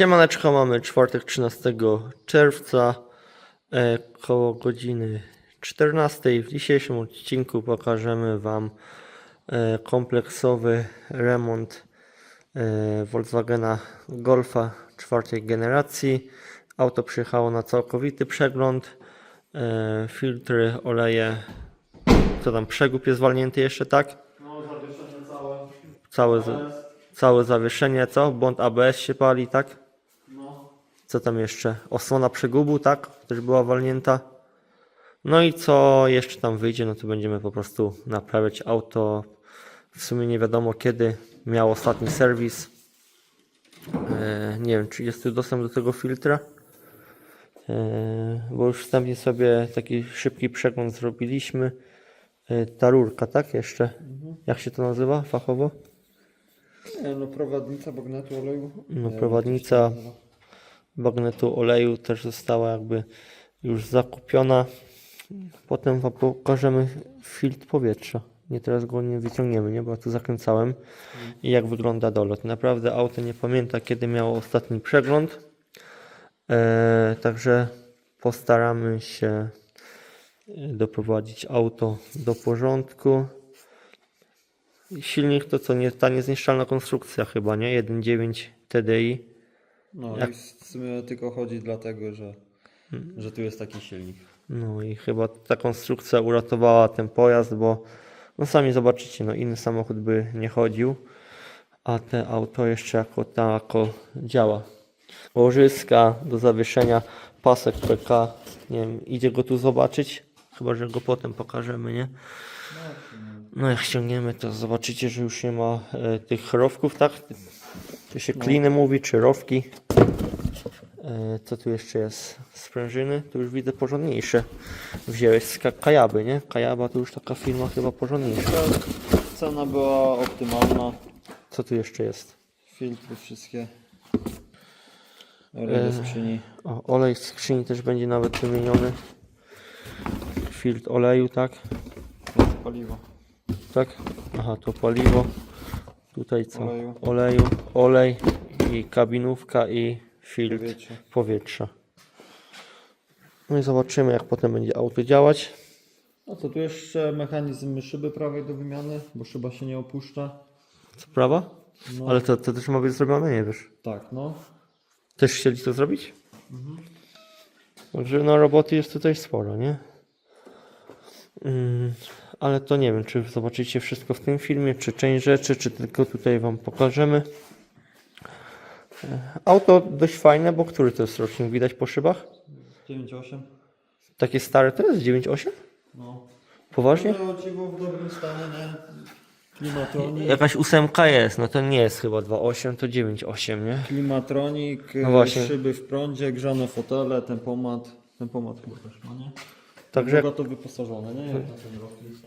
Siemaneczko, mamy czwartek 13 czerwca, e, koło godziny 14. W dzisiejszym odcinku pokażemy Wam e, kompleksowy remont e, Volkswagena Golfa czwartej generacji. Auto przyjechało na całkowity przegląd, e, filtry, oleje, co tam, przegub jest walnięty jeszcze, tak? No, zawieszenie całe. Całe, całe zawieszenie, co? Błąd ABS się pali, tak? Co tam jeszcze? Osłona przegubu, tak? Też była walnięta. No i co jeszcze tam wyjdzie, no to będziemy po prostu naprawiać auto. W sumie nie wiadomo kiedy miał ostatni serwis. E, nie wiem, czy jest tu dostęp do tego filtra. E, bo już wstępnie sobie taki szybki przegląd zrobiliśmy. E, ta rurka, tak? Jeszcze. Jak się to nazywa fachowo? no prowadnica bagnetu oleju. No, prowadnica. Bagnetu oleju też została jakby już zakupiona. Potem wam pokażemy filtr powietrza. Nie teraz go nie wyciągniemy, nie? bo ja tu zakręcałem i jak wygląda dolot. Naprawdę auto nie pamięta kiedy miało ostatni przegląd. E, także postaramy się doprowadzić auto do porządku. Silnik to co nie ta niezniszczalna konstrukcja chyba, nie? 1.9 TDI. No Jak- i w sumie tylko chodzi dlatego, że, że tu jest taki silnik. No i chyba ta konstrukcja uratowała ten pojazd, bo no sami zobaczycie, no inny samochód by nie chodził, a te auto jeszcze jako tako działa. Łożyska do zawieszenia, pasek PK, nie wiem, idzie go tu zobaczyć, chyba że go potem pokażemy, nie? No jak ściągniemy to zobaczycie, że już nie ma e, tych rowków, tak? To się kliny mówi, czy rowki. E, Co tu jeszcze jest? Sprężyny? Tu już widzę porządniejsze. Wziąłeś z Ka- Kajaby, nie? Kajaba to już taka firma chyba porządniejsza. Cena była optymalna. Co tu jeszcze jest? Filtry wszystkie. Olej do skrzyni. O, olej w skrzyni też będzie nawet wymieniony. Filtr oleju, tak? Paliwo. Tak? Aha, to paliwo. Tutaj co? Oleju. Oleju, olej i kabinówka i filtr Powietrze. powietrza. No i zobaczymy jak potem będzie auto działać. No to tu jeszcze mechanizm szyby prawej do wymiany, bo szyba się nie opuszcza. Co prawa? No. Ale to, to też ma być zrobione, nie wiesz? Tak, no. Też chcieli to zrobić? Także no roboty jest tutaj sporo, nie? Mm, ale to nie wiem, czy zobaczycie wszystko w tym filmie, czy część rzeczy, czy tylko tutaj Wam pokażemy. E, Auto dość fajne, bo który to jest rocznik? Widać po szybach? 9,8. Takie stare to jest? 9.8? No. Poważnie? No, w dobrym stanie, nie? Klimatronik. Jakaś ósemka jest, no to nie jest chyba 2.8, to 9.8, nie? Klimatronik, No no właśnie. szyby w prądzie, grzane fotele, tempomat. Tempomat chyba też ma, nie? Także, Bogato wyposażone, nie? Jak na ten rok jest.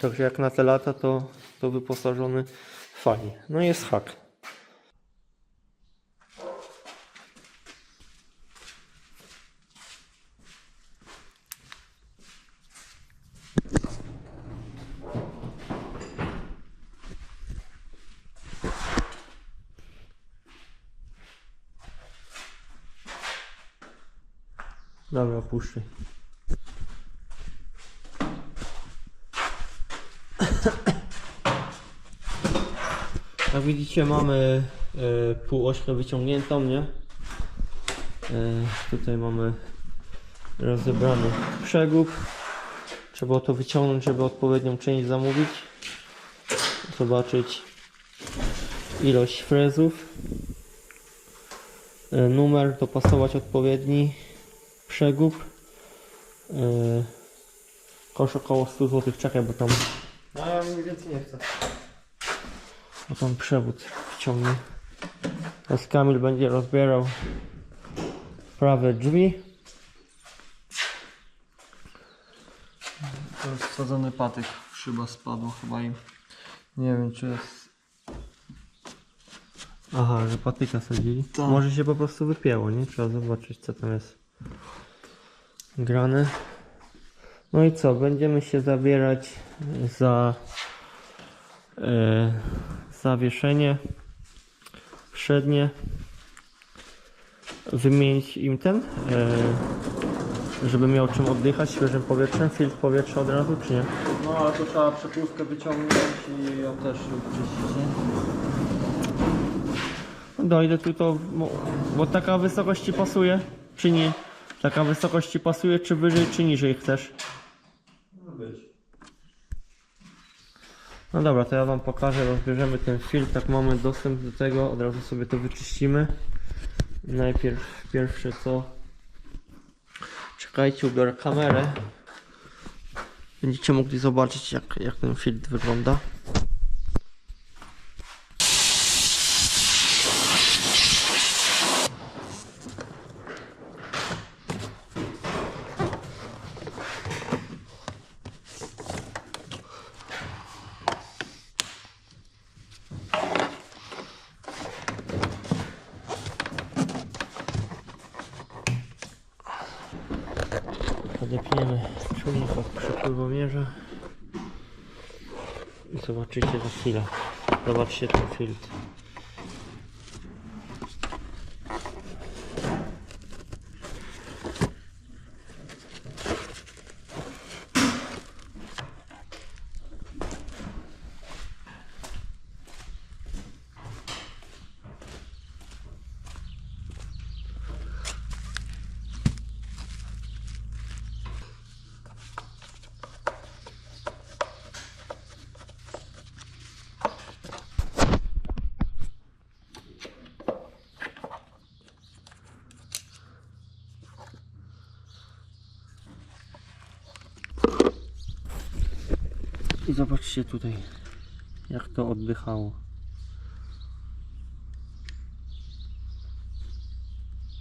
także jak na te lata to, to wyposażony fajnie. No i jest hak. Dobra, puszczaj. Widzicie mamy e, półośkę wyciągniętą, nie? E, tutaj mamy rozebrany przegub. Trzeba to wyciągnąć, żeby odpowiednią część zamówić. Zobaczyć ilość frezów. E, numer, dopasować odpowiedni przegub. E, koszt około 100 zł. Czekaj, bo tam No ja mniej więcej nie chcę. Bo tam przewód wciągnie. Teraz Kamil będzie rozbierał prawe drzwi. To jest wsadzony patyk, szyba spadła chyba im. Nie wiem czy jest... Aha, że patyka sadzili. Tak. Może się po prostu wypięło, nie? Trzeba zobaczyć co tam jest grane. No i co? Będziemy się zabierać za e, zawieszenie przednie wymienić im ten, e, żeby miał czym oddychać świeżym powietrzem, filtr powietrza od razu, czy nie? No ale to trzeba przepustkę wyciągnąć i ją też czyścić, nie? Dojdę tu to, bo, bo taka wysokość ci pasuje, czy nie? Taka wysokość ci pasuje, czy wyżej, czy niżej chcesz? Może być. No dobra, to ja wam pokażę, rozbierzemy ten filtr, tak mamy dostęp do tego, od razu sobie to wyczyścimy. Najpierw, pierwsze co... Czekajcie, ubiorę kamerę. Będziecie mogli zobaczyć jak, jak ten filtr wygląda. Przepływomierza i zobaczycie za chwilę. Zobaczcie ten filtr. I zobaczcie tutaj, jak to oddychało.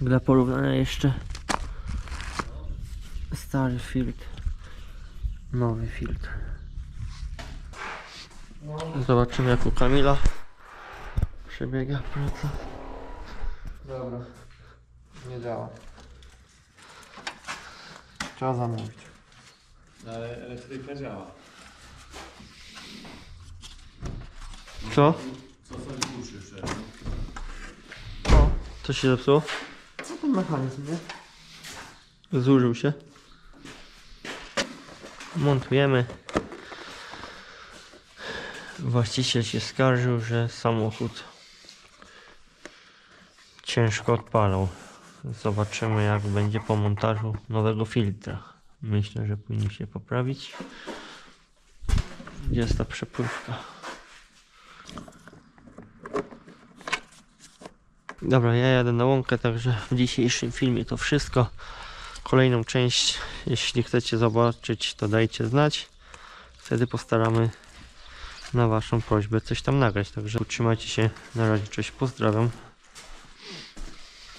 Dla porównania jeszcze stary filtr, nowy filtr. Zobaczymy jak u Kamila przebiega praca. Dobra. Nie działa. Trzeba zamówić. Ale elektryka działa. Co? O, co się zepsuło? Co ten mechanizm, nie? Zużył się. Montujemy. Właściciel się skarżył, że samochód ciężko odpalał. Zobaczymy jak będzie po montażu nowego filtra. Myślę, że powinien się poprawić. Gdzie jest ta przepływka? Dobra, ja jadę na łąkę, także w dzisiejszym filmie to wszystko. Kolejną część, jeśli chcecie zobaczyć, to dajcie znać. Wtedy postaramy na Waszą prośbę coś tam nagrać. Także utrzymajcie się. Na razie, cześć, pozdrawiam.